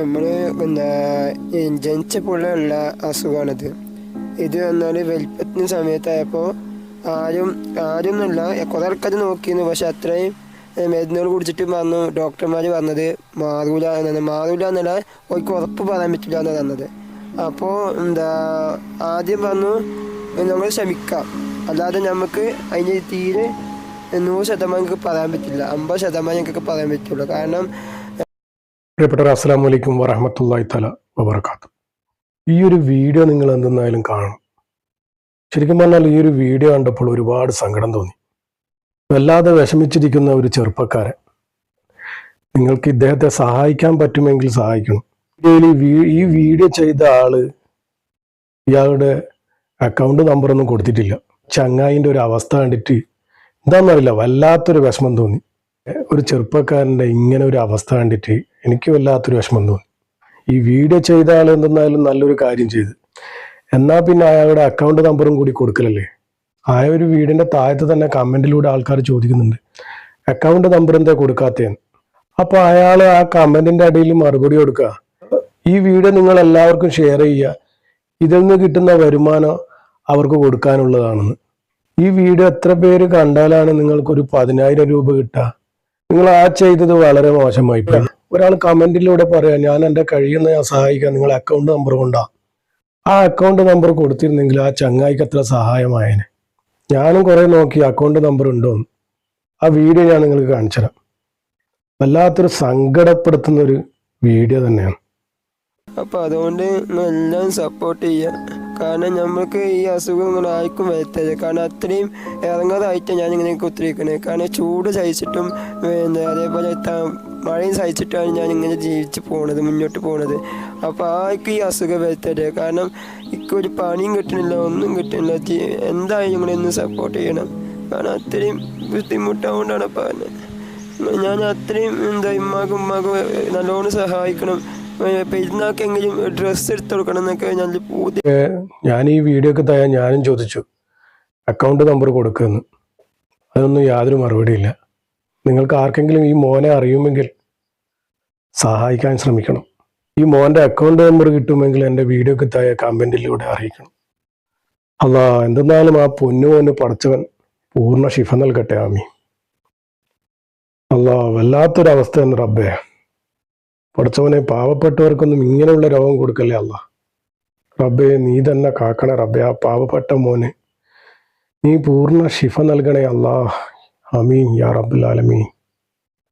നമ്മൾ എന്താ ജനിച്ചപ്പോഴുള്ള അസുഖമാണിത് ഇത് എന്നാൽ വലിപ്പത്തിന് സമയത്തായപ്പോൾ ആരും ആരൊന്നുമില്ല കുറേ ആൾക്കാർ നോക്കിയിരുന്നു. പക്ഷെ അത്രയും മരുന്നുകൾ കുടിച്ചിട്ട് പറഞ്ഞു ഡോക്ടർമാർ പറഞ്ഞത് മാറൂല എന്നാണ്. മാറൂല എന്നല്ല ഒരിക്കൽ ഉറപ്പ് പറയാൻ പറ്റില്ല എന്നാണ് പറഞ്ഞത്. അപ്പോൾ എന്താ ആദ്യം പറഞ്ഞു നമ്മൾ ശ്രമിക്കാം. അല്ലാതെ നമുക്ക് അതിന് തീരെ നൂറ് ശതമാനം പറയാൻ പറ്റില്ല. അമ്പത് ശതമാനം പറയാൻ പറ്റുള്ളൂ. കാരണം പ്രിയപ്പെട്ടവർ അസ്സാം വലൈക്കും വറഹമത്തല്ലായി തല വബർക്കാത്തു ഈ ഒരു വീഡിയോ നിങ്ങൾ എന്തെന്നായാലും കാണും ശരിക്കും പറഞ്ഞാൽ ഈ ഒരു വീഡിയോ കണ്ടപ്പോൾ ഒരുപാട് സങ്കടം തോന്നി. വല്ലാതെ വിഷമിച്ചിരിക്കുന്ന ഒരു ചെറുപ്പക്കാരൻ. നിങ്ങൾക്ക് ഇദ്ദേഹത്തെ സഹായിക്കാൻ പറ്റുമെങ്കിൽ സഹായിക്കണം. ഈ വീഡിയോ ചെയ്ത ആൾ ഇയാളുടെ അക്കൗണ്ട് നമ്പറൊന്നും കൊടുത്തിട്ടില്ല. ചങ്ങായിന്റെ ഒരു അവസ്ഥ കണ്ടിട്ട് എന്താണെന്നറിയില്ല വല്ലാത്തൊരു വിഷമം തോന്നി. ഒരു ചെറുപ്പക്കാരന്റെ ഇങ്ങനെ ഒരു അവസ്ഥ കണ്ടിട്ട് എനിക്ക് വല്ലാത്തൊരു വിഷമം തോന്നി. ഈ വീഡിയോ ചെയ്ത ആൾ എന്തെന്നാലും നല്ലൊരു കാര്യം ചെയ്ത്. എന്നാൽ പിന്നെ അയാളുടെ അക്കൗണ്ട് നമ്പറും കൂടി കൊടുക്കലല്ലേ? ആ ഒരു വീടിന്റെ താഴത്ത് തന്നെ കമന്റിലൂടെ ആൾക്കാർ ചോദിക്കുന്നുണ്ട്. അക്കൗണ്ട് നമ്പർ എന്താ കൊടുക്കാത്തതെന്ന് അപ്പോൾ അയാൾ ആ കമന്റിന്റെ അടിയിൽ മറുപടി കൊടുക്കുക ഈ വീഡിയോ നിങ്ങൾ എല്ലാവർക്കും ഷെയർ ചെയ്യുക. ഇതിൽ നിന്ന് കിട്ടുന്ന വരുമാനം അവർക്ക് കൊടുക്കാനുള്ളതാണെന്ന്. ഈ വീഡിയോ എത്ര പേര് കണ്ടാലാണ് നിങ്ങൾക്കൊരു പതിനായിരം രൂപ കിട്ടുക? നിങ്ങൾ ആ ചെയ്തത് വളരെ മോശമായി പോയി. ഒരാൾ കമന്റിലൂടെ പറയാം ഞാൻ എന്റെ കഴിയുന്ന ഞാൻ സഹായിക്കാം നിങ്ങൾ അക്കൗണ്ട് നമ്പർ കൊണ്ടാ. ആ അക്കൗണ്ട് നമ്പർ കൊടുത്തിരുന്നെങ്കിൽ ആ ചങ്ങായിക്ക് അത്ര സഹായമായേനെ. ഞാനും കുറെ നോക്കി അക്കൗണ്ട് നമ്പർ ഉണ്ടോ. ആ വീഡിയോ ഞാൻ നിങ്ങൾക്ക് കാണിച്ചു തരാം വല്ലാത്തൊരു സങ്കടപ്പെടുത്തുന്ന ഒരു വീഡിയോ തന്നെയാണ്. അപ്പോൾ അതുകൊണ്ട് എല്ലാം സപ്പോർട്ട് ചെയ്യുക കാരണം നമ്മൾക്ക് ഈ അസുഖം ഇങ്ങനെ ആർക്കും വരുത്തരുത് കാരണം അത്രയും ഇറങ്ങാതായിട്ടാണ് ഞാൻ ഇങ്ങനെ കുത്തിരിക്കുന്നത് കാരണം ചൂട് സഹിച്ചിട്ടും അതേപോലെ മഴയും സഹിച്ചിട്ടാണ് ഞാൻ ഇങ്ങനെ ജീവിച്ച് പോണത് മുന്നോട്ട് പോണത്. അപ്പോൾ ആർക്കും ഈ അസുഖം വരുത്തരുത് കാരണം ഇക്കൊരു പണിയും കിട്ടണില്ല ഒന്നും കിട്ടണില്ല. എന്തായാലും നിങ്ങളെ ഒന്ന് സപ്പോർട്ട് ചെയ്യണം. കാരണം അത്രയും ബുദ്ധിമുട്ടാകൊണ്ടാണ് പറഞ്ഞത് ഞാൻ അത്രയും എന്താ ഉമ്മാക്കും ഉമ്മാക്കും നല്ലോണം സഹായിക്കണം. പെരുന്നാക്കെങ്കിലും ഡ്രസ്സ് എടുത്തു കൊടുക്കണം എന്നൊക്കെ ഞാൻ ഞാൻ ഈ വീഡിയോക്ക് തയ്യാൻ ഞാനും ചോദിച്ചു. അക്കൗണ്ട് നമ്പർ കൊടുക്കുമെന്ന് അതൊന്നും യാതൊരു മറുപടിയില്ല. നിങ്ങൾക്ക് ആർക്കെങ്കിലും ഈ മോനെ അറിയുമെങ്കിൽ സഹായിക്കാൻ ശ്രമിക്കണം. ഈ മോന്റെ അക്കൗണ്ട് നമ്പർ കിട്ടുമെങ്കിൽ എന്റെ വീഡിയോക്ക് തായ കമന്റിലൂടെ അറിയിക്കണം. അല്ല എന്തെന്നാലും ആ പൊന്നു മോന് പടച്ചവൻ പൂർണ ശിഫ നൽകട്ടെ ആമി അല്ല വല്ലാത്തൊരവസ്ഥ തന്നെ റബ്ബേ. പടച്ചവനെ പാവപ്പെട്ടവർക്കൊന്നും ഇങ്ങനെയുള്ള രോഗം കൊടുക്കല്ലേ അല്ല റബ്ബേ നീ തന്നെ കാക്കണേ റബ്ബേ ആ പാവപ്പെട്ട മോന്. നീ പൂർണ ശിഫ നൽകണേ അല്ലാ آمین یا رب العالمین۔